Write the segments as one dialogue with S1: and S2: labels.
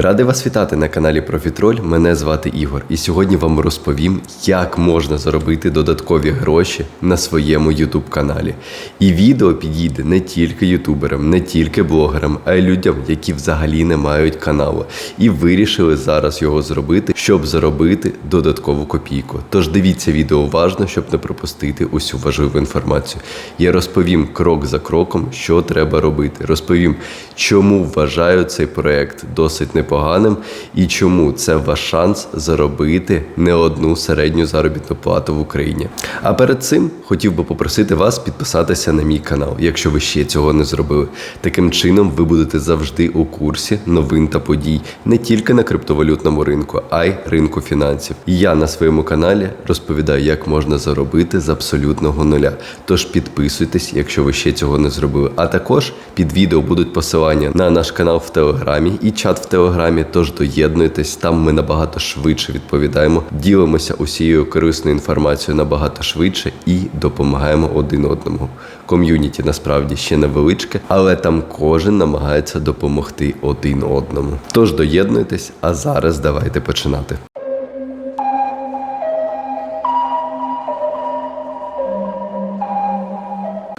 S1: Радий вас вітати на каналі Профітроль. Мене звати Ігор, і сьогодні вам розповім, як можна заробити додаткові гроші на своєму YouTube каналі. І відео підійде не тільки ютуберам, не тільки блогерам, а й людям, які взагалі не мають каналу, і вирішили зараз його зробити, щоб заробити додаткову копійку. Тож дивіться відео уважно, щоб не пропустити усю важливу інформацію. Я розповім крок за кроком, що треба робити. Розповім, чому вважаю цей проект досить непоганим і чому це ваш шанс заробити не одну середню заробітну плату в Україні. А перед цим хотів би попросити вас підписатися на мій канал, якщо ви ще цього не зробили. Таким чином ви будете завжди у курсі новин та подій не тільки на криптовалютному ринку, а й ринку фінансів. Я на своєму каналі розповідаю, як можна заробити з абсолютного нуля. Тож підписуйтесь, якщо ви ще цього не зробили. А також під відео будуть посилання на наш канал в Телеграмі і чат в Телеграмі. Тож доєднуйтесь, там ми набагато швидше відповідаємо, ділимося усією корисною інформацією набагато швидше і допомагаємо один одному. Ком'юніті насправді ще невеличке, але там кожен намагається допомогти один одному. Тож доєднуйтесь, а зараз давайте починати.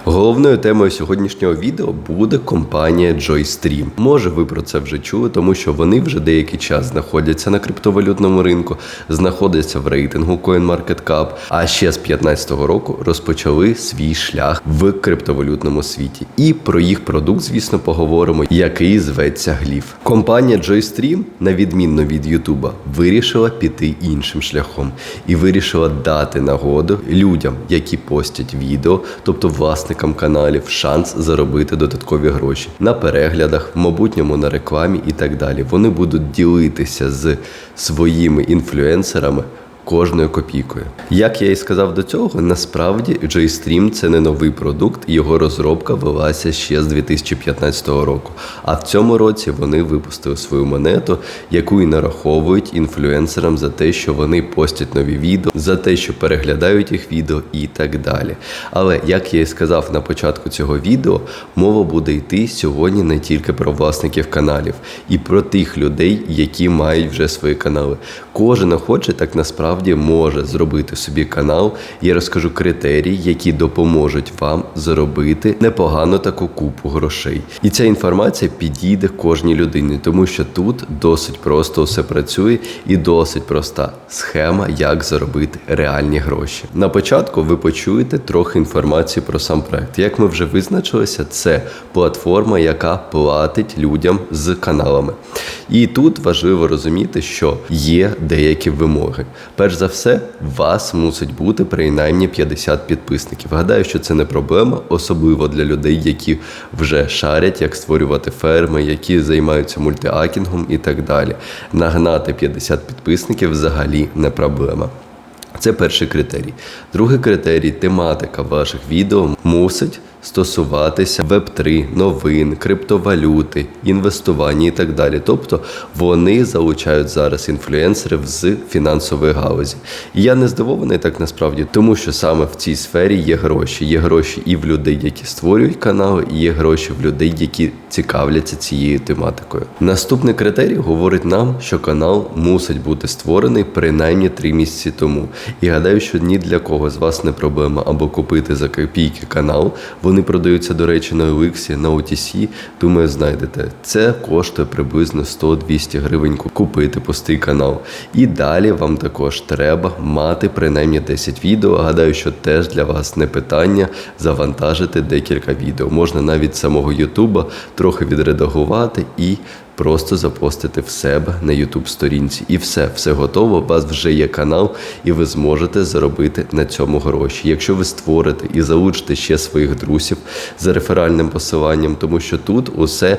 S1: Головною темою сьогоднішнього відео буде компанія JoyStream. Може, ви про це вже чули, тому що вони вже деякий час знаходяться на криптовалютному ринку, знаходяться в рейтингу CoinMarketCap, а ще з 2015 року розпочали свій шлях в криптовалютному світі. І про їх продукт, звісно, поговоримо, який зветься Гліф. Компанія JoyStream, на відмінно від Ютуба, вирішила піти іншим шляхом і вирішила дати нагоду людям, які постять відео, тобто власникам каналів, шанс заробити додаткові гроші на переглядах, в майбутньому на рекламі і так далі. Вони будуть ділитися з своїми інфлюенсерами. Кожною копійкою. Як я і сказав до цього, насправді JStream – це не новий продукт, його розробка велася ще з 2015 року. А в цьому році вони випустили свою монету, яку і нараховують інфлюенсерам за те, що вони постять нові відео, за те, що переглядають їх відео і так далі. Але як я і сказав на початку цього відео, мова буде йти сьогодні не тільки про власників каналів і про тих людей, які мають вже свої канали. Кожен охоче так насправді може зробити собі канал. Я розкажу критерії, які допоможуть вам заробити непогану таку купу грошей. І ця інформація підійде кожній людині, тому що тут досить просто все працює і досить проста схема, як заробити реальні гроші. На початку ви почуєте трохи інформації про сам проект. Як ми вже визначилися, це платформа, яка платить людям з каналами. І тут важливо розуміти, що є деякі вимоги. Перш за все, вас мусить бути принаймні 50 підписників. Гадаю, що це не проблема, особливо для людей, які вже шарять, як створювати ферми, які займаються мультиакінгом і так далі. Нагнати 50 підписників взагалі не проблема. Це перший критерій. Другий критерій тематика ваших відео мусить стосуватися Web3, новин, криптовалюти, інвестування і так далі. Тобто вони залучають зараз інфлюенсерів з фінансової галузі. І я не здивований так насправді, тому що саме в цій сфері є гроші. Є гроші і в людей, які створюють канали, і є гроші в людей, які цікавляться цією тематикою. Наступний критерій говорить нам, що канал мусить бути створений принаймні три місяці тому. І гадаю, що ні для кого з вас не проблема або купити за копійки канал. Вони продаються, до речі, на OLX, на OTC, думаю, знайдете. Це коштує приблизно 100-200 гривень купити пустий канал. І далі вам також треба мати принаймні 10 відео. Гадаю, що теж для вас не питання завантажити декілька відео. Можна навіть самого Ютуба трохи відредагувати і просто запостити в себе на YouTube сторінці. І все, все готово. У вас вже є канал, і ви зможете заробити на цьому гроші. Якщо ви створите і залучите ще своїх друзів за реферальним посиланням, тому що тут усе.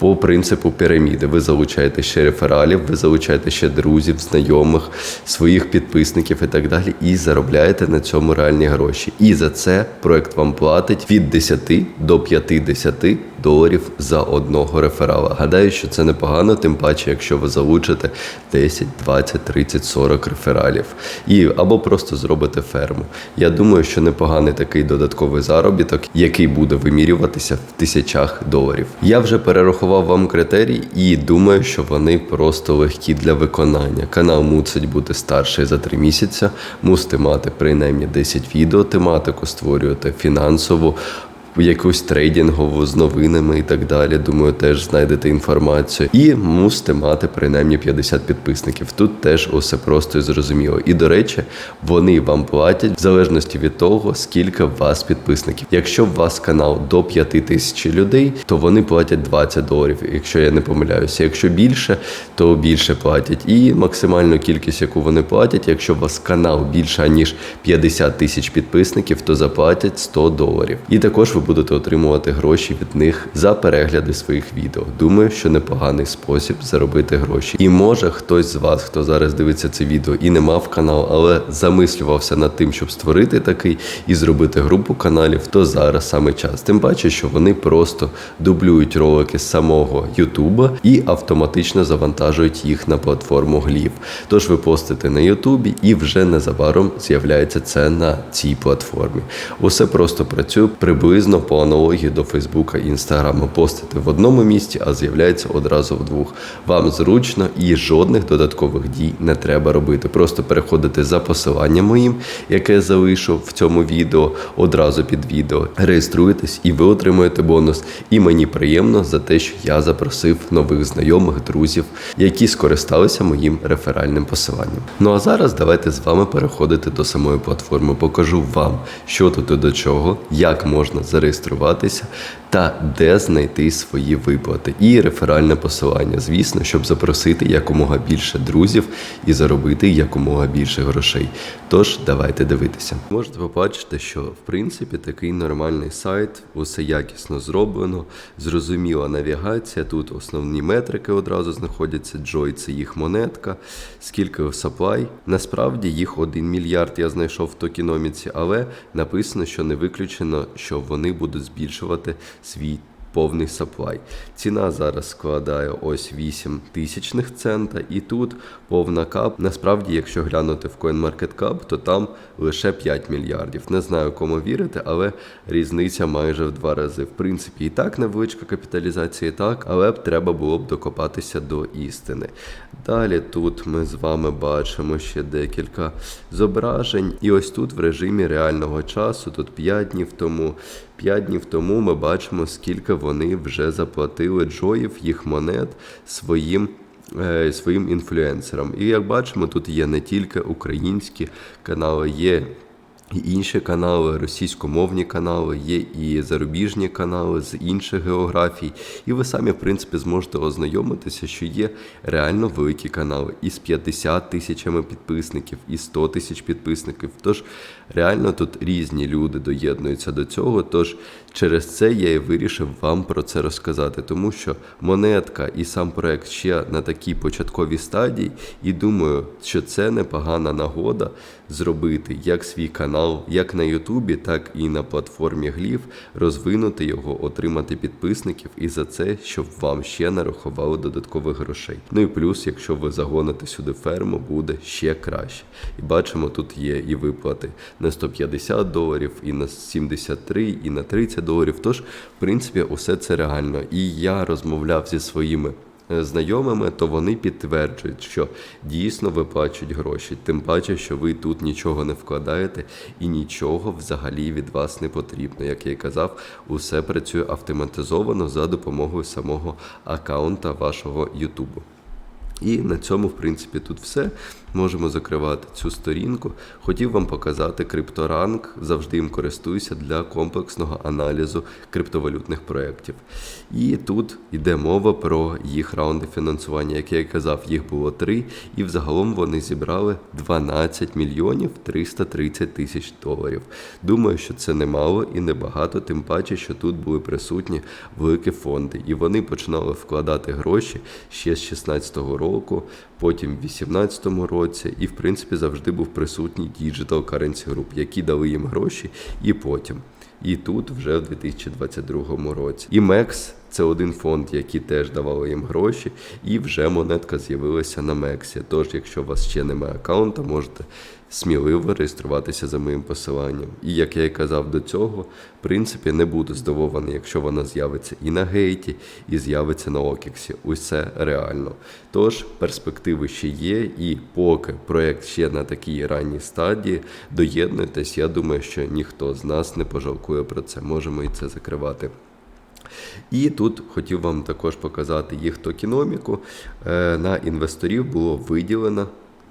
S1: По принципу піраміди ви залучаєте ще рефералів, ви залучаєте ще друзів, знайомих, своїх підписників і так далі, і заробляєте на цьому реальні гроші. І за це проект вам платить від 10 до 50 доларів за одного реферала. Гадаю, що це непогано, тим паче, якщо ви залучите 10, 20, 30, 40 рефералів. І або просто зробите ферму. Я думаю, що непоганий такий додатковий заробіток, який буде вимірюватися в тисячах доларів. Я вже перерахував вам критерії і думаю, що вони просто легкі для виконання. Канал мусить бути старший за 3 місяці, мусите мати принаймні 10 відео, тематику створювати фінансову. Якусь трейдингову з новинами і так далі. Думаю, теж знайдете інформацію. І мусите мати принаймні 50 підписників. Тут теж усе просто і зрозуміло. І до речі, вони вам платять в залежності від того, скільки у вас підписників. Якщо у вас канал до 5 тисяч людей, то вони платять 20 доларів, якщо я не помиляюся. Якщо більше, то більше платять. І максимальну кількість, яку вони платять, якщо у вас канал більше ніж 50 тисяч підписників, то заплатять 100 доларів. І також ви будете отримувати гроші від них за перегляди своїх відео. Думаю, що непоганий спосіб заробити гроші. І може хтось з вас, хто зараз дивиться це відео і не мав канал, але замислювався над тим, щоб створити такий і зробити групу каналів, то зараз саме час. Тим паче, що вони просто дублюють ролики з самого Ютуба і автоматично завантажують їх на платформу Глів. Тож ви постите на Ютубі і вже незабаром з'являється це на цій платформі. Усе просто працює приблизно по аналогії до Фейсбука і Інстаграму. Постите в одному місці, а з'являється одразу в двох. Вам зручно і жодних додаткових дій не треба робити. Просто переходите за посиланням моїм, яке я залишу в цьому відео, одразу під відео. Реєструєтесь і ви отримуєте бонус. І мені приємно за те, що я запросив нових знайомих, друзів, які скористалися моїм реферальним посиланням. Ну а зараз давайте з вами переходити до самої платформи. Покажу вам, що тут і до чого, як можна зареєструватися та де знайти свої виплати. І реферальне посилання, звісно, щоб запросити якомога більше друзів і заробити якомога більше грошей. Тож давайте дивитися. Можете побачити, що в принципі такий нормальний сайт, усе якісно зроблено, зрозуміла навігація. Тут основні метрики одразу знаходяться. Joy – це їх монетка, скільки supply. Насправді їх 1 мільярд я знайшов в токеноміці, але написано, що не виключено, що вони будуть збільшувати свій повний саплай. Ціна зараз складає ось 8 тисячних цента, і тут повна кап. Насправді, якщо глянути в CoinMarketCap, то там лише 5 мільярдів. Не знаю, кому вірити, але різниця майже в два рази. В принципі, і так невеличка капіталізація, і так, але б треба було б докопатися до істини. Далі тут ми з вами бачимо ще декілька зображень. І ось тут в режимі реального часу, тут 5 днів тому. 5 днів тому ми бачимо, скільки вони вже заплатили джоїв, їх монет своїм. е, Своїм інфлюенсерам. І як бачимо, тут є не тільки українські канали, є і інші канали, російськомовні канали, є і зарубіжні канали з інших географій. І ви самі, в принципі, зможете ознайомитися, що є реально великі канали із 50 тисячами підписників, і 100 тисяч підписників. Тож реально тут різні люди доєднуються до цього. Тож через це я і вирішив вам про це розказати, тому що монетка і сам проект ще на такій початковій стадії, і думаю, що це непогана нагода зробити як свій канал, як на Ютубі, так і на платформі Глів, розвинути його, отримати підписників і за це, щоб вам ще нарахували додаткових грошей. Ну і плюс, якщо ви загоните сюди ферму, буде ще краще. І бачимо, тут є і виплати на 150 доларів, і на 73, і на 30 доларів. Тож, в принципі, усе це реально. І я розмовляв зі своїми е, знайомими, то вони підтверджують, що дійсно виплачують гроші. Тим паче, що ви тут нічого не вкладаєте і нічого взагалі від вас не потрібно. Як я казав, усе працює автоматизовано за допомогою самого аккаунта вашого Ютубу. І на цьому, в принципі, тут все. Можемо закривати цю сторінку. Хотів вам показати крипторанк, завжди їм користуюся для комплексного аналізу криптовалютних проєктів. І тут йде мова про їх раунди фінансування. Як я казав, їх було три, і взагалом вони зібрали 12 мільйонів 330 тисяч доларів. Думаю, що це немало і небагато, тим паче, що тут були присутні великі фонди, і вони починали вкладати гроші ще з 16-го року, потім в 18-му році, і в принципі завжди був присутній Digital Currency Group, які дали їм гроші, і потім. і тут вже в 2022 році. І Мекс це один фонд, який теж давали їм гроші, і вже монетка з'явилася на Мексі. Тож, якщо у вас ще немає аккаунта, можете сміливо реєструватися за моїм посиланням. І як я і казав до цього, в принципі, не буду здивований, якщо вона з'явиться і на гейті, і з'явиться на Окіксі. Усе реально. Тож перспективи ще є, і поки проект ще на такій ранній стадії, доєднуйтесь, я думаю, що ніхто з нас не пожалкує про це. Можемо і це закривати. І тут хотів вам також показати їх токеноміку. Е, На інвесторів було виділено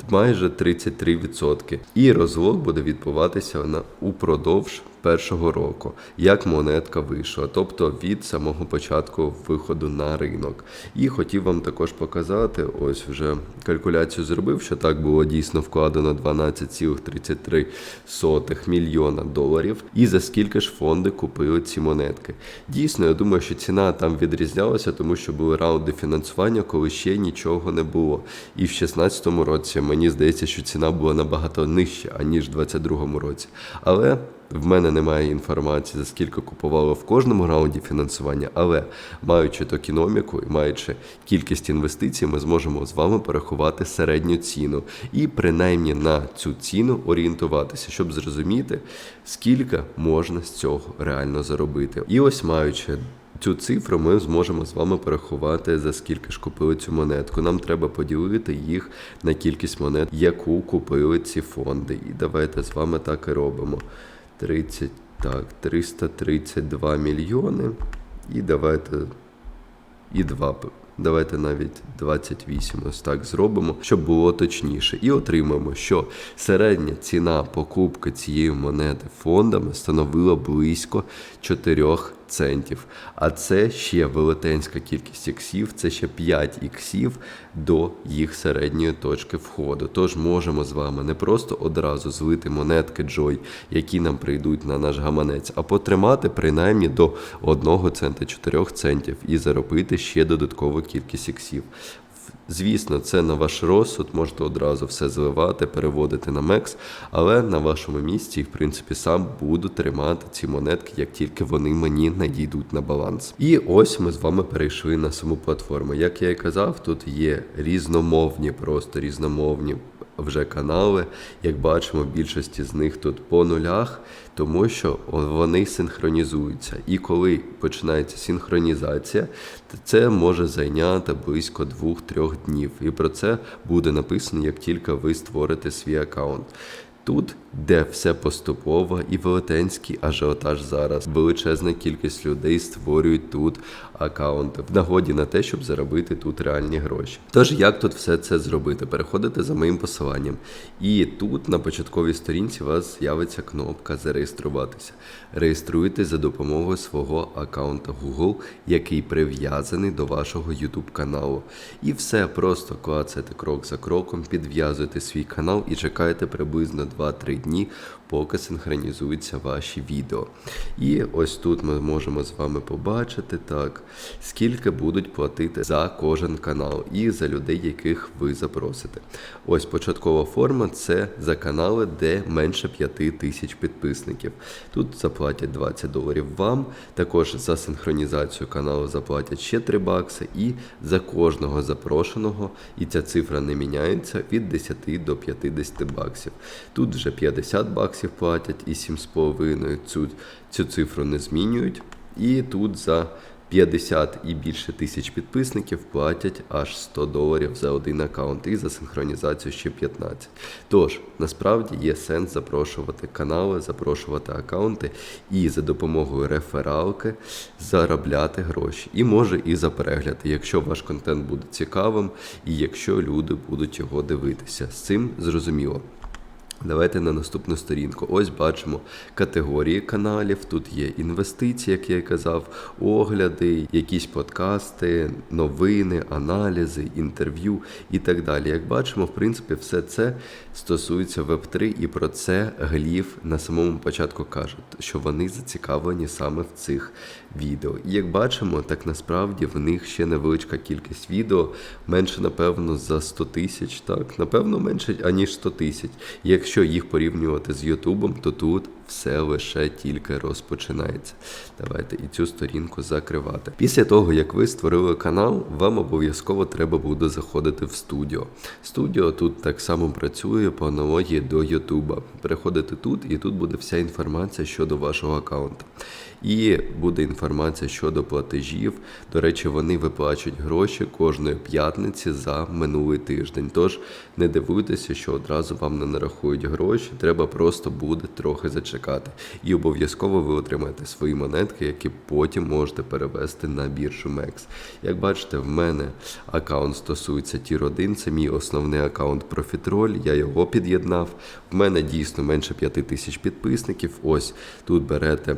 S1: майже 33%. І розвод буде відбуватися на упродовж першого року, як монетка вийшла, тобто від самого початку виходу на ринок. І хотів вам також показати, ось вже калькуляцію зробив, що так було дійсно вкладено 12,33 мільйона доларів. І за скільки ж фонди купили ці монетки. Дійсно, я думаю, що ціна там відрізнялася, тому що були раунди фінансування, коли ще нічого не було. І в 2016 році мені здається, що ціна була набагато нижча, аніж в 2022 році. Але в мене немає інформації, за скільки купували в кожному раунді фінансування, але маючи токеноміку і маючи кількість інвестицій, ми зможемо з вами порахувати середню ціну і принаймні на цю ціну орієнтуватися, щоб зрозуміти, скільки можна з цього реально заробити. І ось маючи. Цю цифру ми зможемо з вами порахувати, за скільки ж купили цю монетку. Нам треба поділити їх на кількість монет, яку купили ці фонди. І давайте з вами так і робимо. 30, так, 332 мільйони. І давайте і 2. Давайте навіть 28 ось так зробимо, щоб було точніше. І отримаємо, що середня ціна покупки цієї монети фондами становила близько 4 центів. А це ще велетенська кількість іксів, це ще 5 іксів до їх середньої точки входу. Тож можемо з вами не просто одразу злити монетки Joy, які нам прийдуть на наш гаманець, а потримати принаймні до 1 цента 4 центів і заробити ще додаткову кількість іксів. Звісно, це на ваш розсуд, можете одразу все зливати, переводити на Мекс, але на вашому місці, в принципі, сам буду тримати ці монетки, як тільки вони мені надійдуть на баланс. І ось ми з вами перейшли на саму платформу. Як я і казав, тут є різномовні, просто різномовні вже канали. Як бачимо, більшості з них тут по нулях, тому що вони синхронізуються. І коли починається синхронізація, то це може зайняти близько 2-3 днів. І про це буде написано, як тільки ви створите свій аккаунт. Тут, де все поступово і велетенський ажіотаж зараз. Величезна кількість людей створюють тут аккаунти в нагоді на те, щоб заробити тут реальні гроші. Тож, як тут все це зробити? Переходите за моїм посиланням. І тут на початковій сторінці у вас з'явиться кнопка Зареєструватися. Реєструйтесь за допомогою свого аккаунта Google, який прив'язаний до вашого YouTube каналу. І все просто клацаєте крок за кроком, підв'язуєте свій канал і чекаєте приблизно 2-3 дні, поки синхронізуються ваші відео. І ось тут ми можемо з вами побачити так, скільки будуть платити за кожен канал і за людей, яких ви запросите. Ось початкова форма це за канали, де менше 5 тисяч підписників. Тут заплатять 20 доларів вам. Також за синхронізацію каналу заплатять ще 3 бакси, і за кожного запрошеного, і ця цифра не міняється від 10 до 50 баксів. Тут вже 50 баксів платять і 7,5 цю, цю цифру не змінюють. І тут за 50 і більше тисяч підписників платять аж 100 доларів за один аккаунт і за синхронізацію ще 15. Тож, насправді є сенс запрошувати канали, запрошувати аккаунти і за допомогою рефералки заробляти гроші. І може і за перегляди, якщо ваш контент буде цікавим і якщо люди будуть його дивитися. З цим зрозуміло. Давайте на наступну сторінку. Ось бачимо категорії каналів. Тут є інвестиції, як я і казав, огляди, якісь подкасти, новини, аналізи, інтерв'ю і так далі. Як бачимо, в принципі, все це стосується Web3, і про це Гліф на самому початку кажуть, що вони зацікавлені саме в цих відео. І як бачимо, так насправді в них ще невеличка кількість відео, менше, напевно, за 100 тисяч. Так, напевно, менше аніж 100 тисяч. Якщо їх порівнювати з Ютубом, то тут все лише тільки розпочинається. Давайте і цю сторінку закривати. Після того, як ви створили канал, вам обов'язково треба буде заходити в студіо. Студіо тут так само працює по аналогії до Ютуба. Переходите тут, і тут буде вся інформація щодо вашого аккаунту. І буде інформація щодо платежів. До речі, вони виплачують гроші кожної п'ятниці за минулий тиждень. Тож не дивуйтеся, що одразу вам не нарахують гроші. Треба просто буде трохи зачекати. І обов'язково ви отримаєте свої монетки, які потім можете перевести на біржу MEX. Як бачите, в мене аккаунт стосується Тір 1, це мій основний аккаунт Profitrol, я його під'єднав. В мене дійсно менше 5 тисяч підписників. Ось тут берете.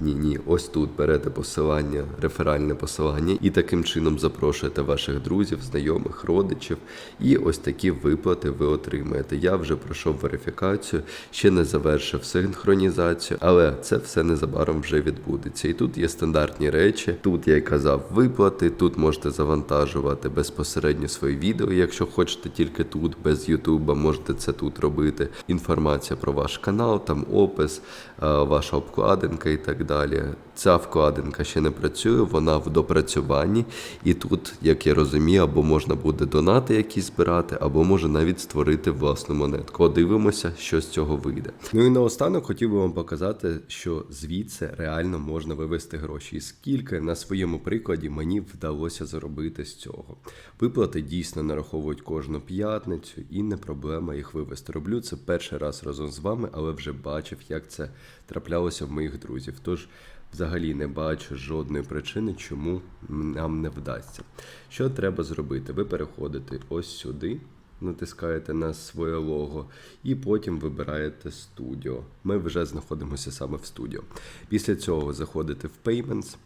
S1: Ні, ні, ось тут берете посилання, реферальне посилання, і таким чином запрошуєте ваших друзів, знайомих, родичів. І ось такі виплати ви отримаєте. Я вже пройшов верифікацію, ще не завершив синхронізацію, але це все незабаром вже відбудеться. І тут є стандартні речі. Тут я й казав виплати. Тут можете завантажувати безпосередньо свої відео, якщо хочете тільки тут, без Ютуба, можете це тут робити. Інформація про ваш канал, там опис, ваша обкладинка і так далі. Ця вкладинка ще не працює, вона в допрацюванні. І тут, як я розумію, або можна буде донати якісь збирати, або може навіть створити власну монетку. Подивимося, що з цього вийде. Ну і наостанок хотів би вам показати, що звідси реально можна вивести гроші. І скільки на своєму прикладі мені вдалося заробити з цього. Виплати дійсно нараховують кожну п'ятницю, і не проблема їх вивести. Роблю це перший раз разом з вами, але вже бачив, як це траплялося в моїх друзів. Тож взагалі не бачу жодної причини, чому нам не вдасться. Що треба зробити? Ви переходите ось сюди. Натискаєте на своє лого і потім вибираєте студіо. Ми вже знаходимося саме в студіо. Після цього заходите в Payments.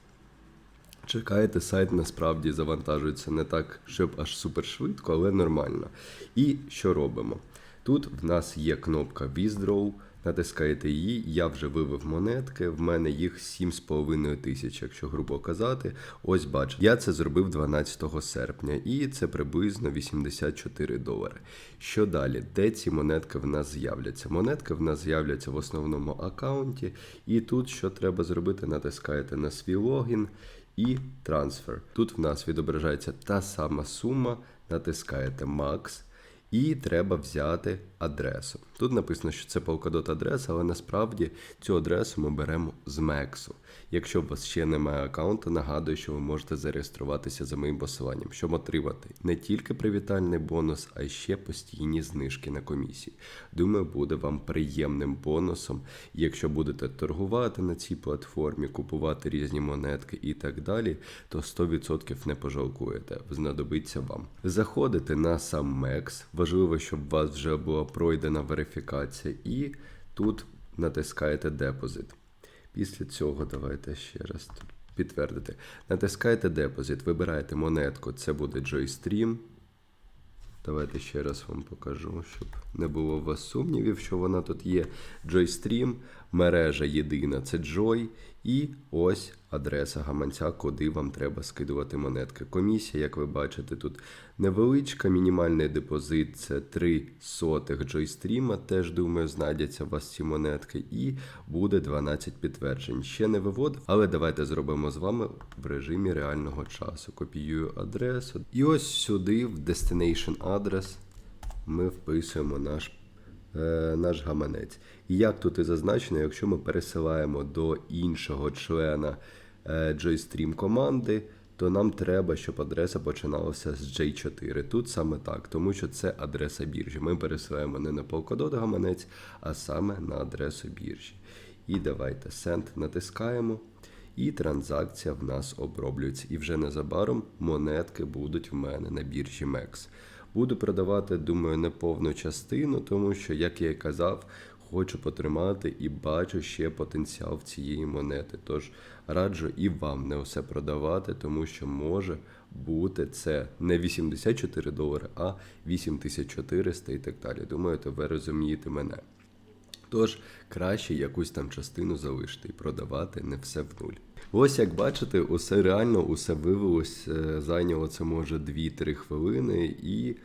S1: Чекаєте, сайт насправді завантажується не так, щоб аж супер швидко, але нормально. І що робимо? Тут в нас є кнопка Withdraw, натискаєте її, я вже вивив монетки, в мене їх 7,5 тисяч, якщо грубо казати. Ось бачите, я це зробив 12 серпня, і це приблизно 84 долари. Що далі? Де ці монетки в нас з'являться? Монетки в нас з'являться в основному аккаунті, і тут що треба зробити? Натискаєте на свій логін і трансфер. Тут в нас відображається та сама сума, натискаєте Max. І треба взяти адресу. Тут написано, що це Polkadot адреса, але насправді цю адресу ми беремо з Мексу. Якщо у вас ще немає аккаунту, нагадую, що ви можете зареєструватися за моїм посиланням, щоб отримати не тільки привітальний бонус, а й ще постійні знижки на комісії. Думаю, буде вам приємним бонусом. Якщо будете торгувати на цій платформі, купувати різні монетки і так далі, то 100% не пожалкуєте, знадобиться вам. Заходите на сам Мекс. Важливо, щоб у вас вже була пройдена верифікація, і тут натискаєте депозит. Після цього давайте ще раз підтвердити. Натискаєте депозит, вибираєте монетку, це буде JoyStream. Давайте ще раз вам покажу, щоб не було у вас сумнівів, що вона тут є. JoyStream, мережа єдина це Joy. І ось адреса гаманця, куди вам треба скидувати монетки. Комісія, як ви бачите, тут невеличка, мінімальний депозит це 3 сотих JoyStream, Теж думаю, знайдяться у вас ці монетки. І буде 12 підтверджень. Ще не виводив, але давайте зробимо з вами в режимі реального часу. Копіюю адресу. І ось сюди, в Destination адрес, ми вписуємо наш наш гаманець. І як тут і зазначено, якщо ми пересилаємо до іншого члена е, JStream команди, то нам треба, щоб адреса починалася з J4. Тут саме так, тому що це адреса біржі. Ми пересилаємо не на Polkadot гаманець, а саме на адресу біржі. І давайте Send натискаємо. І транзакція в нас оброблюється. І вже незабаром монетки будуть в мене на біржі MEX. Буду продавати, думаю, не повну частину, тому що, як я і казав, хочу потримати і бачу ще потенціал цієї монети. Тож раджу і вам не усе продавати, тому що може бути це не 84 долари, а 8400 і так далі. Думаю, ви розумієте мене. Тож краще якусь там частину залишити і продавати не все в нуль. Ось як бачите, усе реально, усе вивелось, е, зайняло це може 2-3 хвилини, і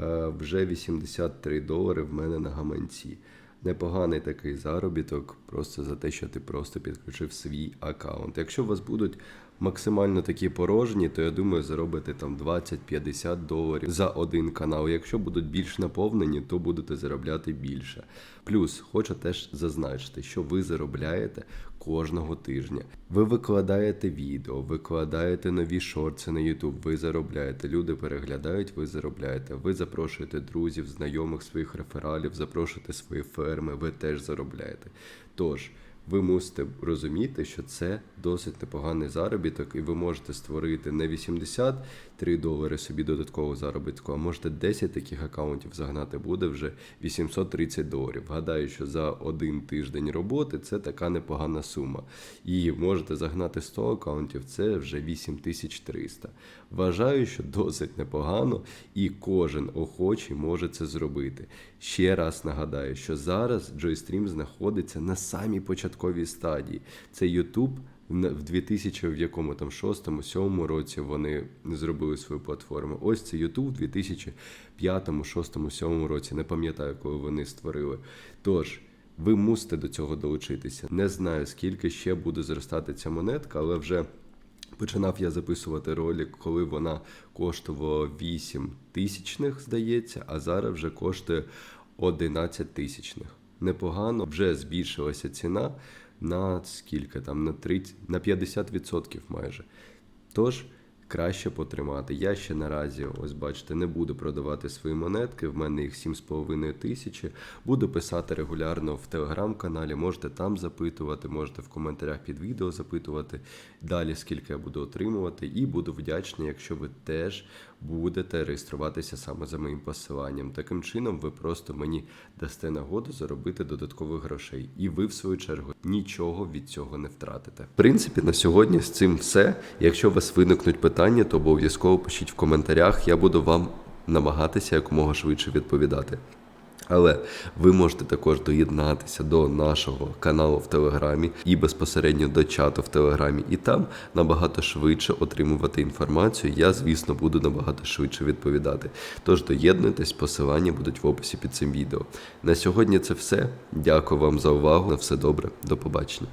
S1: е, вже 83 долари в мене на гаманці. непоганий такий заробіток, просто за те, що ти просто підключив свій аккаунт. Якщо у вас будуть максимально такі порожні, то я думаю, заробите там 20-50 доларів за один канал. Якщо будуть більш наповнені, то будете заробляти більше. Плюс хочу теж зазначити, що ви заробляєте кожного тижня. Ви викладаєте відео, викладаєте нові шорти на YouTube, ви заробляєте. Люди переглядають, ви заробляєте. Ви запрошуєте друзів, знайомих своїх рефералів, запрошуєте свої ферми, ви теж заробляєте. Тож. Ви мусите розуміти, що це досить непоганий заробіток, і ви можете створити не 83 долари собі додаткового заробітку, а можете 10 таких акаунтів загнати, буде вже 830 доларів. Гадаю, що за один тиждень роботи це така непогана сума. І можете загнати 100 акаунтів, це вже 8300. Вважаю, що досить непогано, і кожен охочий може це зробити. Ще раз нагадаю, що зараз JoyStream знаходиться на самій початковій стадії. Це YouTube в в 2000 в якому там 6-7 році вони зробили свою платформу. Ось це YouTube в 2005, 6, 7 році. Не пам'ятаю, коли вони створили. Тож. Ви мусите до цього долучитися. Не знаю, скільки ще буде зростати ця монетка, але вже починав я записувати ролик, коли вона коштувала 8 тисячних, здається, а зараз вже коштує 11 тисячних. Непогано, вже збільшилася ціна на скільки там, на 30, на 50% майже. Тож краще потримати. Я ще наразі, ось бачите, не буду продавати свої монетки. В мене їх 7,5 тисячі. Буду писати регулярно в телеграм-каналі. Можете там запитувати, можете в коментарях під відео запитувати далі, скільки я буду отримувати. І буду вдячний, якщо ви теж будете реєструватися саме за моїм посиланням. Таким чином, ви просто мені дасте нагоду заробити додаткових грошей. І ви, в свою чергу, нічого від цього не втратите. В принципі, на сьогодні з цим все. Якщо у вас виникнуть питання, то обов'язково пишіть в коментарях. Я буду вам намагатися якомога швидше відповідати. Але ви можете також доєднатися до нашого каналу в Телеграмі і безпосередньо до чату в Телеграмі, і там набагато швидше отримувати інформацію. Я, звісно, буду набагато швидше відповідати. Тож доєднуйтесь, посилання будуть в описі під цим відео. На сьогодні це все. Дякую вам за увагу. На все добре, до побачення.